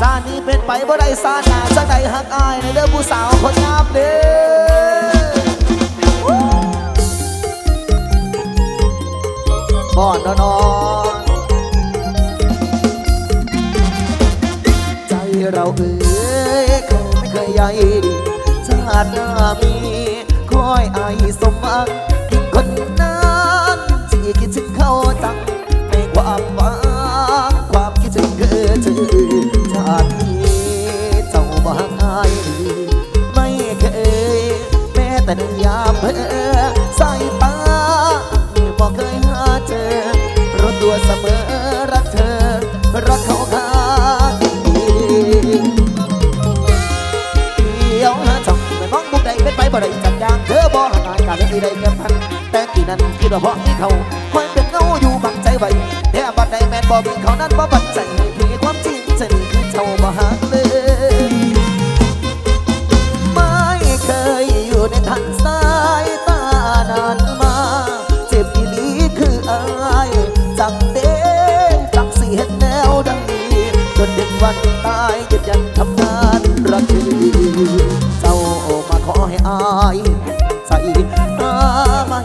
ซานี้เป็นไปบ่ได้ซาหนาจังใดหักอายในเด้อผู้สาวคนงามเด้อบ่อนนอนใจเราเอ้ยเคยไม่เคยใยดีชาติหน้ามีคอยอายสมหวัง แต่หนึ่งยาเพ้อสายตาบอกเคยหาเจอรู้ตัวเสมอรักเธอ รักเขาข้างเดียวหาจังไม่มองมุกใดเป็นไปบ่ได้จักอยางเธอบ่หักอายการเรื่องใดแก่พันแต่ที่นั้นคิดว่าเพราะที่เขาคอยเป็นเงาอยู่บังใจไว้แต่บัดใดแม่นบ่มีเขานั้นบ่บังใจให้พี่ อายจักเด้จักสีเห็นแนวดังนี้จนถึงวันตายยืนยันทำงานรักเธอเจ้ามาขอให้อายใส่ตาไม่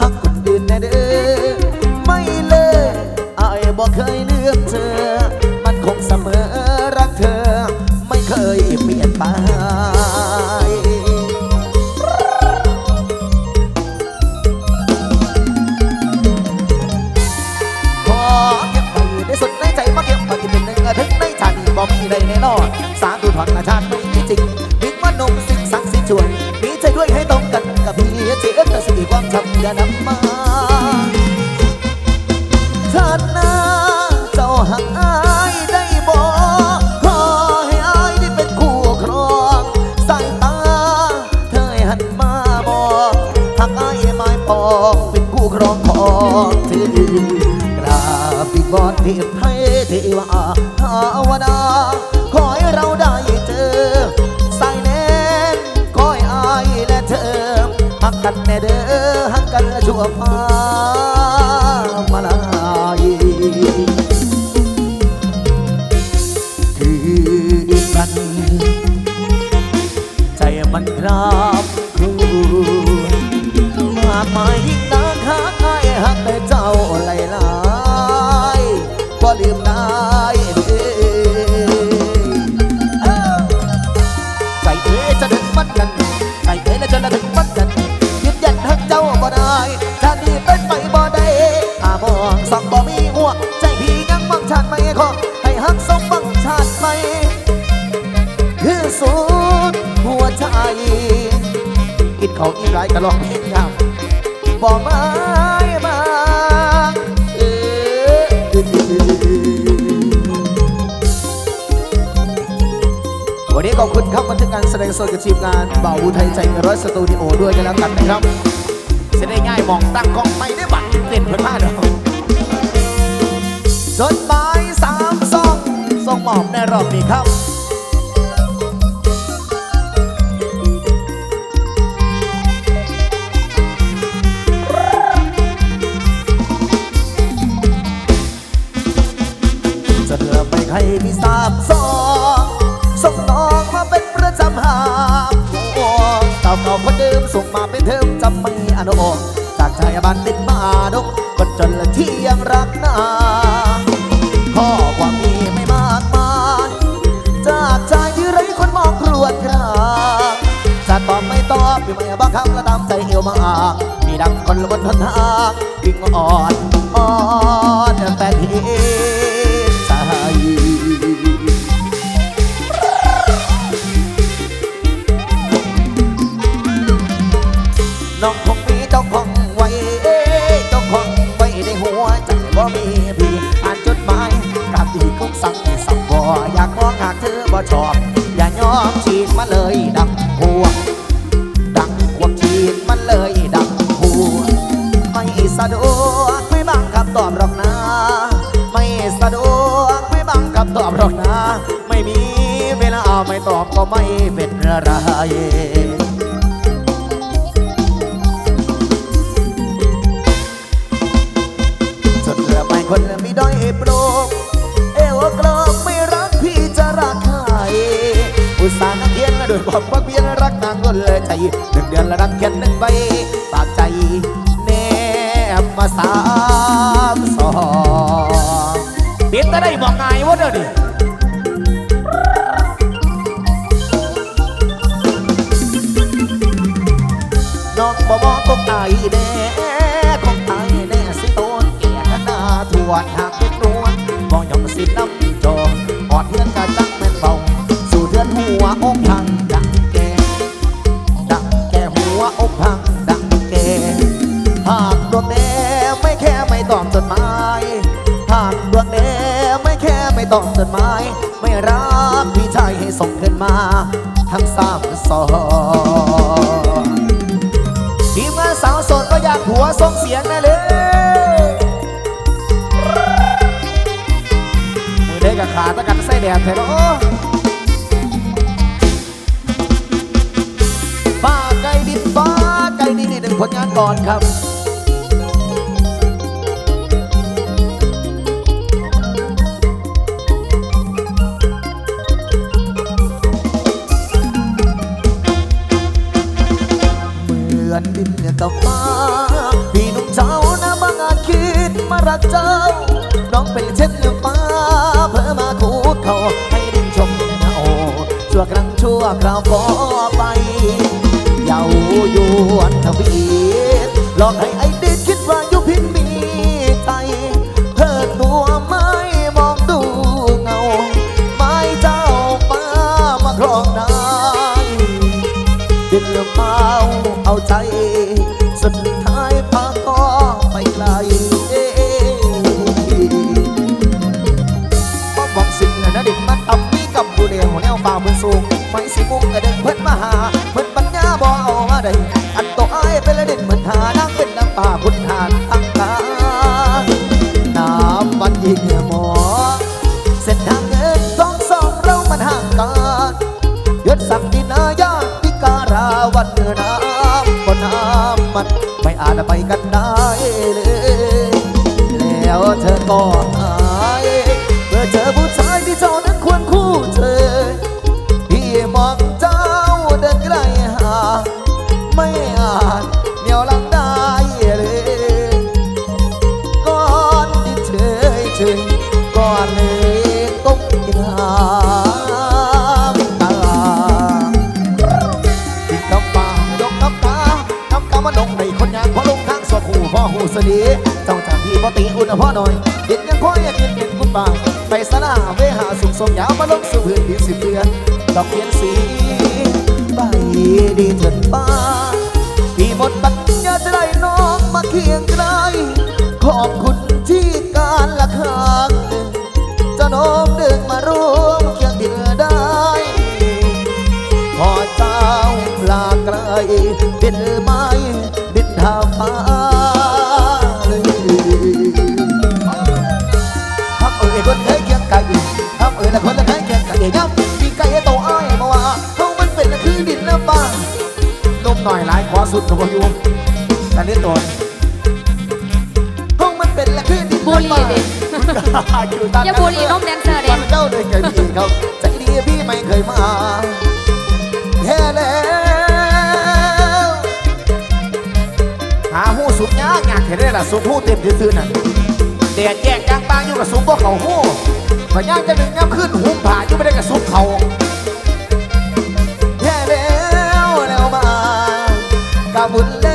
หักคนอื่นแน่เด้อไม่เลยอายบอกเคยเลือกเธอ ตินี้บ่มีใดแน่นอนสาธุถอนอาชาติไม่จริงมิตรมานมสิ่งศักสิช่วยมีใจด้วยให้ตรงกันกับพี่เจ้าแต่สิ่งความทำอย่านำมาชาติหน้าเจ้าหักอายได้บ่ขอให้อายได้เป็นคู่ครองสายตาเธอหันมามองหักอายไม้ปองเป็นคู่ครองของเธอกราบบิบอนเทียบให้เทวาภาว กันแน่เด้อหักกันชั่วฟ้ามาลายคือกัน ใจมันครับครูมากมาย เขาอีไรก็ลองเพลงยาวบอกมามาเอวันนี้ขอบคุณครับบันทึกการแสดงสดกับทีมงานบ่าวอุทัยใจร้อยสตูดิโอด้วยกันแล้วกันนะครับจะได้ง่ายมองตั้งกล้องไม่ได้บัตรเต้นเพื่อนพลาดหรอกจดหมายสามซองส่งมอบในรอบนี้ครับ งมาเป็นเทอมจำไม่อนุจากชายบ้านติดมาดกคนจนละที่ยังรักนาข้อความมีไม่มากมายจากชายที่ไร้คนมองครวญครางจะตอบไม่ตอบอยู่ไม่บางคำและตามใจเอวมาอ่างมีดังคนละบนทนทางวิ่งอ่อนอ่อนแต่ที่ น้องคงมีเจ้าของไว้เจ้าของไว้ในหัวใจบ่มีพี่อ่านจดหมายกาตีคงสั่งสั่งบ่อยากมองหากเธอบ่ชอบ อย่ายอมฉีดมาเลยดังหัวดังพวฉีดมันเลยดังหัวไม่สะดวกไม่บังคำตอบหรอกนะ ไม่สะดวกไม่บังคำตอบหรอกนะ ไม่มีเวลาไม่ตอบก็ไม่เป็นไร โปรกเอวกลอกไม่รักพี่จะรักบอกว่าเพียนรักนางล้นเลยใจหนึ่งเดือนละรักแค่หนึ่งใบปากใจแนบมาสามสองเด็ดจะได้บอกไงว่าเด้อดิน้องบ่บอกก็ตายแน่ ตอบจดหมาย ไม่รักพี่ชายให้ส่งขึ้นมา ทั้งสามสองทีมงานสาวสดก็อยากหัวส่งเสียงนะเลยมือเด็กกับขาตะกันไส้แดดเถอะฟ้าไกลดินฟ้าไกลดินนี่หนึ่งผลงานก่อนครับ รักเจ้า น้องเป็นเช่นฟ้าเพื่อมาคูดเขาให้ดินชมเงาชั่วครั้งชั่วคราวพอไปเยาวยวนทวีตหลอกให้ไอ้ เรียวแนวฝ่าบนสูงไม่สิมุงกระเด็นเพิ่นมาหาเพิ่นปัญญาบ่เอามาได้อันตัวอ้ายเป็นละดินเหมือนหานังเป็นน้ำป่าคุณหานตั้งตาน้ำมันยิงหมอเส้นทางเงินสองสองเรามันห่างกันยศศักดินายาพิการาวันเนื้อน้ำบนน้ำมันไม่อาจไปกันได้เลยแล้วเธอก็หายเมื่อเจอผู้ชายที่เจ้านั้นควรคู่เธอ พ่อหูสดีเจ้าจากที่พ่อตีอุ่นพ่อหน่อยเด็ดยังคอยกินกินคุณป่าไปสนาเวหาสุขสมยาวมาลงสู่พื้นดินสิเดือนดอกเพียนสีใบดีเถิดป้าพี่หมดปัญญาจะได้น้องมาเคียงไกลขอบคุณที่ สุดกับพอยุกันนี้ตัวห้องมันเป็นละคือดินบุรีดิอยู่ตามอย่าบุรีน้องแดนเซอร์เด้วันเจ้าเลยเคยพี่เขาใจดีพี่ไม่เคยมาแค่แล้วหาหู้สุกยากยากเห็นได้ล่ะสุกหู้เต็มซื่อๆน่ะแดดแยกยางบางอยู่กับสุกบ่เขาหู้พย่างจะดึงย้ำขึ้นหุ้มผ่าอยู่ไม่ได้กับสุกเขา บุญเล